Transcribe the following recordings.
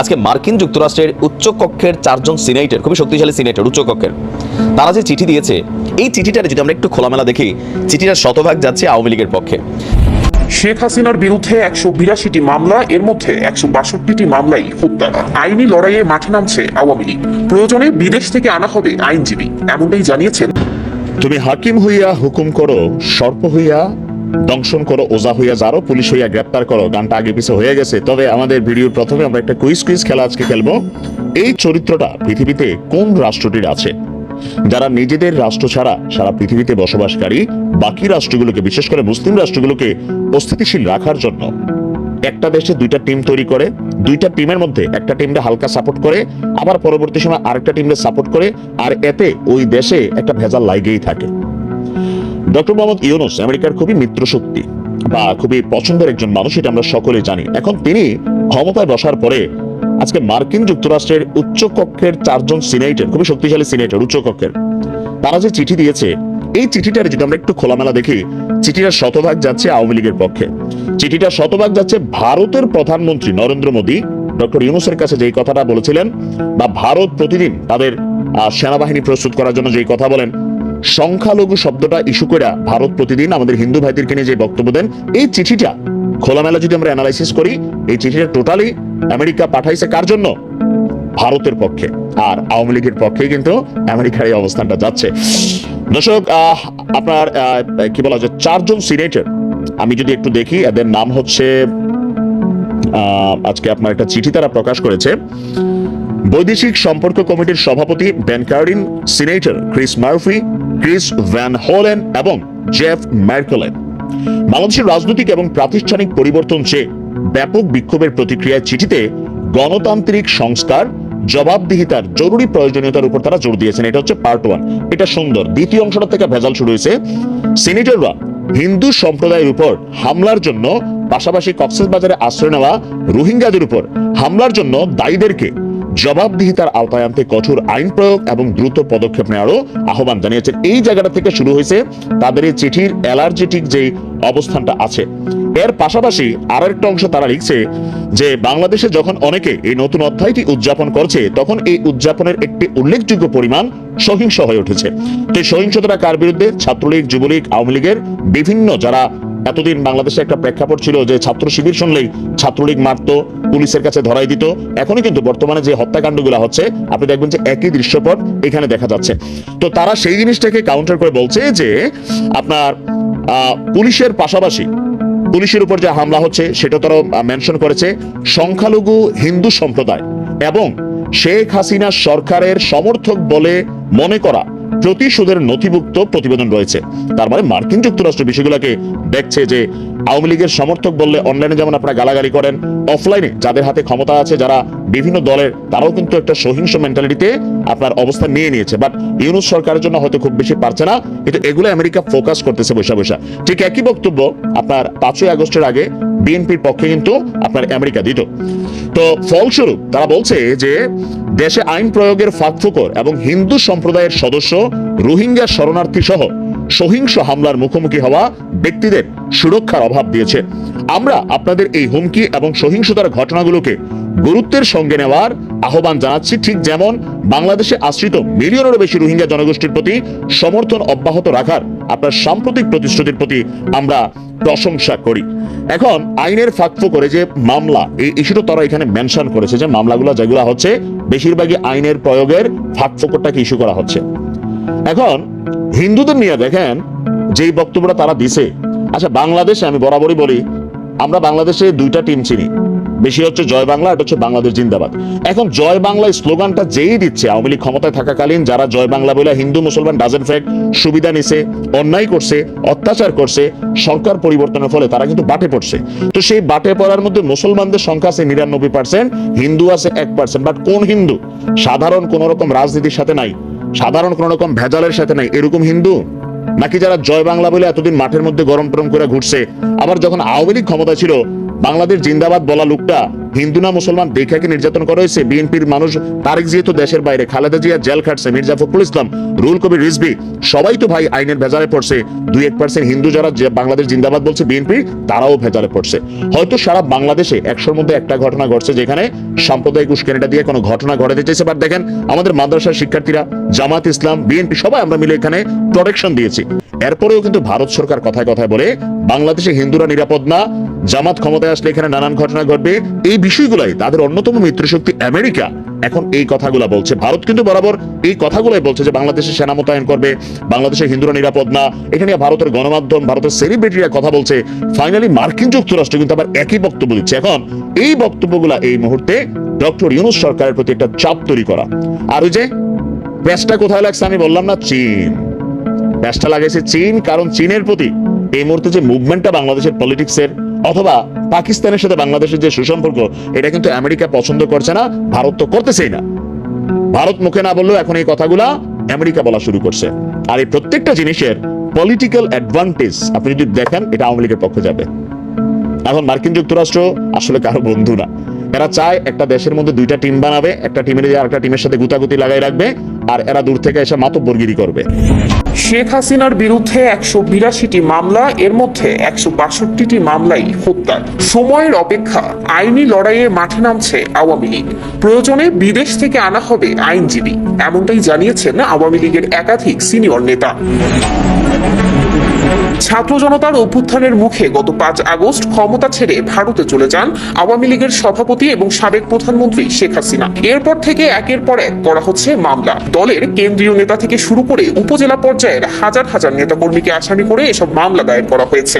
আজকে মার্কিন যুক্তরাষ্ট্রের উচ্চ কক্ষের চারজন সিনেটর খুবই শক্তিশালী সিনেটর উচ্চ কক্ষের তারা যে চিঠি দিয়েছে এই চিঠিটারে যদি আমরা একটু খোলামেলা দেখি চিঠিটার শতভাগ যাচ্ছে আওয়ামী লীগের পক্ষে। শেখ হাসিনার বিরুদ্ধে একশো বিরাশিটি মামলা এর মধ্যে একশো বাষট্টিটি মামলাই হত্যা আইনি লড়াইয়ে মাঠে নামছে আওয়ামী লীগ। প্রয়োজনে বিদেশ থেকে আনা হবে আইনজীবী এমনটাই জানিয়েছেন। তুমি হাকিম হইয়া হুকুম করো সর্প হইয়া দংশন করো, ওজা হইয়া যারো, পুলিশ হইয়া গ্রেপ্তার করো। গানটা আগে পিছে হয়ে গেছে। তবে আমাদের ভিডিওর প্রথমে আমরা একটা কুইজ কুইজ খেলা আজকে খেলব। এই চরিত্রটা পৃথিবীতে কোন রাষ্ট্রটির আছে? যারা নিজেদের রাষ্ট্র ছাড়া সারা পৃথিবীতে বসবাসকারী, বাকি রাষ্ট্রগুলোকে, বিশেষ করে মুসলিম রাষ্ট্রগুলোকে অস্থিতিশীল রাখার জন্য একটা দেশে দুইটা টিম তৈরি করে, দুইটা টিমের মধ্যে একটা টিমটা হালকা সাপোর্ট করে, আবার পরবর্তী সময় আরেকটা টিমকে সাপোর্ট করে, আর এতে ওই দেশে একটা ভেজাল লাগেই থাকে। ডক্টর মোহাম্মদ ইউনুস আমেরিকার খুবই মিত্র শক্তি বা খুবই পছন্দের একজন মানুষ, এটা আমরা সকলে জানি। এখন তিনি ক্ষমতায় বসার পরে আজকে মার্কিন যুক্তরাষ্ট্রের উচ্চ কক্ষের চারজন সিনেটর, খুবই শক্তিশালী সিনেটর উচ্চ কক্ষের তারা যে চিঠি দিয়েছে, এই চিঠিটার যদি আমরা একটু খোলামেলা দেখি চিঠিটার শতভাগ যাচ্ছে আওয়ামী লীগের পক্ষে। চিঠিটা শতভাগ যাচ্ছে ভারতের প্রধানমন্ত্রী নরেন্দ্র মোদী। ডক্টর ইউনুসের কাছে যেই কথাটা বলেছিলেন, বা ভারত প্রতিদিন তাদের সেনাবাহিনী প্রস্তুত করার জন্য যেই কথা বলেন সংখ্যালঘু শব্দটা ইস্যু করে ভারত প্রতিদিন আমাদের হিন্দু ভাইদেরকে নিয়ে যে বক্তব্য দেন, এই চিঠিটা খোলামেলা যদি আমরা অ্যানালাইসিস করি, এই চিঠিটা টোটালি আমেরিকা পাঠাইছে কার জন্য? ভারতের পক্ষে। আর আওয়ামী লীগের পক্ষে কিন্তু আমেরিকার এই অবস্থানটা যাচ্ছে। দর্শক আপনার কি বলা যায়, চারজন সিনেটর আমি যদি একটু দেখি, এদের নাম হচ্ছে আজকে আপনার একটা চিঠি তারা প্রকাশ করেছে। বৈদেশিক সম্পর্ক কমিটির সভাপতি Ben Cardin senator Chris Murphy Chris Van Hollen এবং জেফ ম্যার্কেলেন। বাংলাদেশের রাজনৈতিক এবং প্রাতিষ্ঠানিক পরিবর্তন চেয়ে ব্যাপক বিক্ষোভের প্রতিক্রিয়ায় চিঠিতে গণতান্ত্রিক সংস্কার, জবাবদিহিতার জরুরি প্রয়োজনীয়তার উপর তারা জোর দিয়েছেন। এটা হচ্ছে পার্ট ওয়ান এটা সুন্দর। দ্বিতীয় অংশটা থেকে ভেজাল শুরু হয়েছে। সিনেটররা হিন্দু সম্প্রদায়ের উপর হামলার জন্য পাশাপাশি কক্সবাজারে আশ্রয় নেওয়া রোহিঙ্গাদের উপর হামলার জন্য দায়ীদেরকে জবাবদিহিতার আওতায় আনতে কঠোর আইন প্রয়োগ এবং দ্রুত পদক্ষেপ নেওয়ারও আহ্বান জানিয়েছেন। এই জায়গাটা থেকে শুরু হয়েছে তাদের এই চিঠির অ্যালার্জেটিক যে অবস্থানটা আছে। এর পাশাপাশি আর একটা অংশ তারা লিখছে যে, বাংলাদেশে যখন অনেকে এই নতুন অধ্যায়টি উদযাপন করছে, তখন এই উদযাপনের একটি উল্লেখযোগ্য পরিমাণ সহিংস হয়ে উঠেছে। তো এই সহিংসতাটা কার বিরুদ্ধে? ছাত্রলীগ, যুবলীগ, আওয়ামী লীগের বিভিন্ন যারা এতদিন বাংলাদেশে একটা প্রেক্ষাপট ছিল যে ছাত্র শিবির শুনলেই ছাত্রলীগ মারত, পুলিশের কাছে ধরাই দিত। এখনই কিন্তু বর্তমানে যে হত্যাকাণ্ডগুলো হচ্ছে, আপনি দেখবেন যে একই দৃশ্যপট এখানে দেখা যাচ্ছে। তো তারা সেই জিনিসটাকে কাউন্টার করে বলছে যে আপনার পুলিশের পাশাপাশি পুলিশের উপর যে হামলা হচ্ছে, সেটা তারা মেনশন করেছে, সংখ্যালঘু হিন্দু সম্প্রদায় এবং শেখ হাসিনা সরকারের সমর্থক বলে মনে করা প্রতিশোধের নথিভুক্ত প্রতিবেদন রয়েছে। তার মানে মার্কিন যুক্তরাষ্ট্র বিষয়গুলোকে দেখছে যে আওয়ামী লীগের সমর্থক বললে অনলাইনে যেমন আপনারা গালাগালি করেন, অফলাইনে যাদের হাতে ক্ষমতা আছে, যারা বিভিন্ন দলের, তারাও কিন্তু একটা সহিংস মেন্টালিটিতে আপনার অবস্থান নিয়ে নিয়েছে। বাট ইউনুস সরকারের জন্য হয়তো খুব বেশি পারছে না, কিন্তু এগুলো আমেরিকা ফোকাস করতেছে বৈশা বৈশা ঠিক একই বক্তব্য আপনার পাঁচই আগস্টের আগে বিএনপির পক্ষে কিন্তু আপনার আমেরিকা দিত। তো ফলস্বরূপ তারা বলছে যে দেশে আইন প্রয়োগের ফাঁকফোকর এবং হিন্দু সম্প্রদায়ের সদস্য, রোহিঙ্গা শরণার্থী সহ সহিংস হামলার মুখোমুখি হওয়া ব্যক্তিদের সুরক্ষার অভাব দিয়েছে। আমরা আপনাদের এই হুমকি এবং সহিংসতার ঘটনাগুলোকে গুরুত্বের সঙ্গে নেওয়ার আহ্বান জানাচ্ছি। ঠিক যেমন বাংলাদেশে আশ্রিত মিলিয়নেরও বেশি রোহিঙ্গা জনগোষ্ঠীর প্রতি সমর্থন অব্যাহত রাখার আপনার সাম্প্রতিক প্রতিশ্রুতির প্রতি আমরা প্রশংসা করি। এখন আইনের ফাঁকফো করে যে মামলা এই ইস্যুটা তারা এখানে মেনশন করেছে যে মামলাগুলো, যেগুলো হচ্ছে বেশিরভাগই আইনের প্রয়োগের ফাঁকফোকরটাকে ইস্যু করা হচ্ছে। এখন হিন্দুদের নিয়ে দেখেন যেই বক্তব্যটা তারা দিছে। আচ্ছা বাংলাদেশে আমি বরাবরই বলি, আমরা বাংলাদেশে দুইটা টিম চিনি। বেশি হচ্ছে জয় বাংলা, এটা হচ্ছে বাংলাদেশ জিন্দাবাদ। এখন জয় বাংলা স্লোগানটা যেই দিচ্ছে, আওয়ামী লীগ ক্ষমতায় থাকাকালীন যারা জয় বাংলা বলে হিন্দু, মুসলমান ডাজেন্ট ফ্যাক্ট সুবিধা নিছে, অন্যায় করছে, অত্যাচার করছে, সরকার পরিবর্তনের ফলে তারা কিন্তু বাটে পড়ছে। তো সেই বাটে পড়ার মধ্যে মুসলমানদের সংখ্যা আছে নিরানব্বই পার্সেন্ট হিন্দু আছে এক পার্সেন্ট বাট কোন হিন্দু? সাধারণ কোন রকম রাজনীতির সাথে নাই, সাধারণ কোন রকম ভেজালের সাথে নাই, এরকম হিন্দু? নাকি যারা জয় বাংলা বলে এতদিন মাঠের মধ্যে গরম টরম করে ঘুরছে, আবার যখন আওয়ামী লীগ ক্ষমতা ছিল বাংলাদেশ জিন্দাবাদ বলা লোকটা হিন্দু না মুসলমান দেখাকে নির্যাতন করা হয়েছে। বিএনপির মানুষ তারেক যেহেতু দেশের বাইরে, খালেদা জিয়া জেল খাটছে, মির্জা ফখরুল ইসলাম, রুল কবির রিজবি সবাই তো ভাই আইনের ভেজালে পড়ছে। দুই এক পার্সেন্ট হিন্দু যারা বাংলাদেশ জিন্দাবাদ বলছে, বিএনপি, তারাও ভেজালে পড়ছে। হয়তো সারা বাংলাদেশে একশোর মধ্যে একটা ঘটনা ঘটছে যেখানে সাম্প্রদায়িক উস্কানিটা দিয়ে কোনো ঘটনা ঘটাতে চাইছে। বাট দেখেন, আমাদের মাদ্রাসার শিক্ষার্থীরা, জামাত ইসলাম, বিএনপি, সবাই আমরা মিলে এখানে প্রোটেকশন দিয়েছি। এরপরেও কিন্তু ভারত সরকার কথায় কথায় বলে, বাংলাদেশে হিন্দুরা নিরাপদ না, জামাত ক্ষমতায় আসলে এখানে নানান ঘটনা ঘটবে। এই বিষয়গুলাই তাদের অন্যতম মিত্রশক্তি আমেরিকা এখন এই কথাগুলা বলছে। ভারত কিন্তু বরাবর এই কথাগুলাই বলছে যে বাংলাদেশে সেনা মোতায়েন করবে, বাংলাদেশে হিন্দুরা নিরাপদ না। এখানে ভারতের গণমাধ্যম, ভারতের সেলিব্রিটিরা কথা বলছে। ফাইনালি মার্কিন যুক্তরাষ্ট্র কিন্তু আবার একই বক্তব্য দিচ্ছে। এখন এই বক্তব্যগুলা এই মুহূর্তে ডক্টর ইউনুস সরকারের প্রতি একটা চাপ তৈরি করা। আর ওই যে প্যাচটা কোথায় লাগছে আমি বললাম না, চীন। প্যাচটা লাগাইছে চীন, কারণ চীনের প্রতি এই মুহূর্তে যে মুভমেন্টটা বাংলাদেশের পলিটিক্সের অথবা পাকিস্তানের সাথে বাংলাদেশের যে সুসম্পর্ক, এটা কিন্তু আমেরিকা পছন্দ করছে না, ভারত তো করতেছেই না। ভারত মুখে না বললেও এখন এই কথাগুলা আমেরিকা বলা শুরু করছে। আর এই প্রত্যেকটা জিনিসের পলিটিক্যাল অ্যাডভান্টেজ আপনি যদি দেখেন, এটা আওয়ামী লীগের পক্ষে যাবে। এখন মার্কিন যুক্তরাষ্ট্র আসলে কারও বন্ধু না। এরা চায় একটা দেশের মধ্যে দুইটা টিম বানাবে, একটা টিমের যে আরেকটা টিমের সাথে গুতাগুতি লাগাই রাখবে আর এরা দূর থেকে এসে মাতব্বরগিরি করবে। শেখ হাসিনার বিরুদ্ধে একশো বিরাশিটি মামলা, এর মধ্যে একশো বাষট্টিটি মামলাই হত্যা সময়ের অপেক্ষা, আইনি লড়াইয়ে মাঠে নামছে আওয়ামী লীগ। প্রয়োজনে বিদেশ থেকে আনা হবে আইনজীবী, এমনটাই জানিয়েছেন আওয়ামী লীগের একাধিক সিনিয়র নেতা। ছাত্র জনতার অভ্যুত্থানের মুখে গত পাঁচ আগস্ট ক্ষমতা ছেড়ে ভারতে চলে যান আওয়ামী লীগের সভাপতি এবং সাবেক প্রধানমন্ত্রী শেখ হাসিনা। এরপর থেকে একের পর এক করা হচ্ছে মামলা। দলের কেন্দ্রীয় নেতা থেকে শুরু করে উপজেলা পর্যায়ের হাজার হাজার নেতাকর্মীকে আসামি করে এসব মামলা দায়ের করা হয়েছে।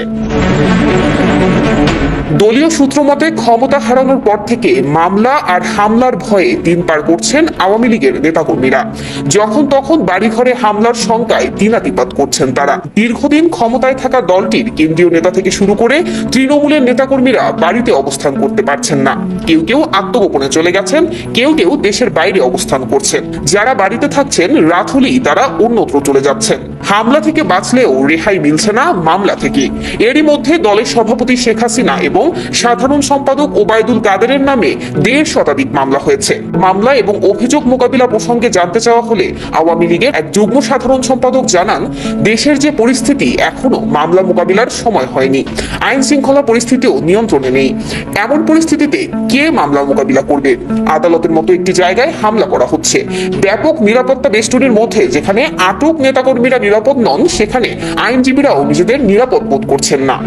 দলীয় সূত্র মতে ক্ষমতা হারানোর পর থেকে মামলা আর হামলার ভয়ে দিন পার করছেন আওয়ামী লীগের নেতাকর্মীরা। যখন তখন বাড়িঘরে হামলার শঙ্কায় দিনাতিপাত করছেন তারা। দীর্ঘদিন ক্ষমতায় থাকা দলটির কেন্দ্রীয় নেতা থেকে শুরু করে তৃণমূলের নেতাকর্মীরা বাড়িতে অবস্থান করতে পারছেন না। কেউ কেউ আত্মগোপনে চলে গেছেন, কেউ কেউ দেশের বাইরে অবস্থান করছেন। যারা বাড়িতে থাকছেন রাত হলেই তারা অন্যত্র চলে যাচ্ছেন। হামলা থেকে বাঁচলেও রেহাই মিলছে না মামলা থেকে। এরই মধ্যে দলের সভাপতি শেখ হাসিনা এবং সাধারণ সম্পাদক ওবায়দুল কাদেরের নামে দেড় শতাধিক মামলা হয়েছে। মামলা এবং অভিযোগ মোকাবিলা প্রসঙ্গে জানতে চাওয়া হলে আওয়ামী লীগের এক যুগ্ম সাধারণ সম্পাদক জানান, দেশের যে পরিস্থিতি এখনও মামলা মোকাবিলার সময় হয়নি। আইন শৃঙ্খলা পরিস্থিতিও নিয়ন্ত্রণে নেই। এমন পরিস্থিতিতে কে মামলা মোকাবিলা করবে? আদালতের মতো একটি জায়গায় হামলা করা হচ্ছে। ব্যাপক নিরাপত্তা বেষ্টনীর মধ্যে যেখানে আটক নেতাকর্মীরা নিরাপদ নন, সেখানে আইনজীবীরাও নিজেদের নিরাপদ বোধ করছেন না।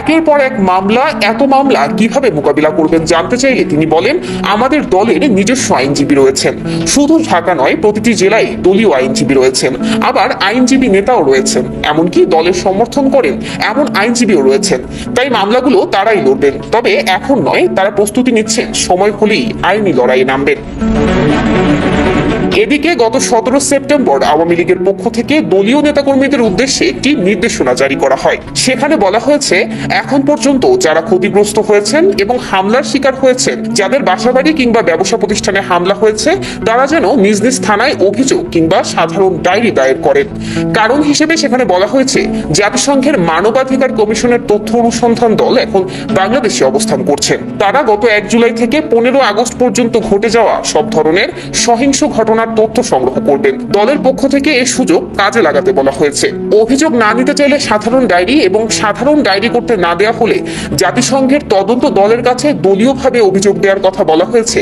একের পর এক মামলা, এত মামলা কীভাবে মোকাবিলা করবেন জানতে চাইলে তিনি বলেন, আমাদের দলের নিজস্ব আইনজীবী রয়েছেন। শুধু ঢাকা নয়, প্রতিটি জেলায় দলীয় আইনজীবী রয়েছেন। আবার আইনজীবী নেতাও রয়েছেন। এমনকি দলের সমর্থন করেন, এমন আইনজীবীও রয়েছেন। তাই মামলাগুলো তারাই লড়বেন। তবে এখন নয়, তারা প্রস্তুতি নিচ্ছেন। সময় হলেই আইনি লড়াইয়ে নামবেন। এদিকে গত সতেরো সেপ্টেম্বর আওয়ামী লীগের পক্ষ থেকে দলীয় নেতাকর্মীদের উদ্দেশ্যে একটি নির্দেশনা জারি করা হয়। সেখানে বলা হয়েছে, এখন পর্যন্ত যারা ক্ষতিগ্রস্ত হয়েছেন এবং হামলার শিকার হয়েছেন, যাদের বাসাবাড়ি কিংবা ব্যবসা প্রতিষ্ঠানে হামলা হয়েছে, তারা যেন নিজ নিজ থানায় অভিযোগ কিংবা সাধারণ ডায়েরি দায়ের করেন। কারণ হিসেবে সেখানে বলা হয়েছে, জাতিসংঘের মানবাধিকার কমিশনের তথ্য অনুসন্ধান দল এখন বাংলাদেশে অবস্থান করছেন তারা গত এক জুলাই থেকে পনেরো আগস্ট পর্যন্ত ঘটে যাওয়া সব ধরনের সহিংস ঘটনার তথ্য সংগ্রহ করবেন। দলের পক্ষ থেকে এ সুযোগ কাজে লাগাতে বলা হয়েছে। অভিযোগ না নিতে চাইলে সাধারণ ডায়েরি এবং সাধারণ ডায়েরি করতে না দেওয়া হলে জাতিসংঘের তদন্ত দলের কাছে দলীয়ভাবে অভিযোগ দেওয়ার কথা বলা হয়েছে।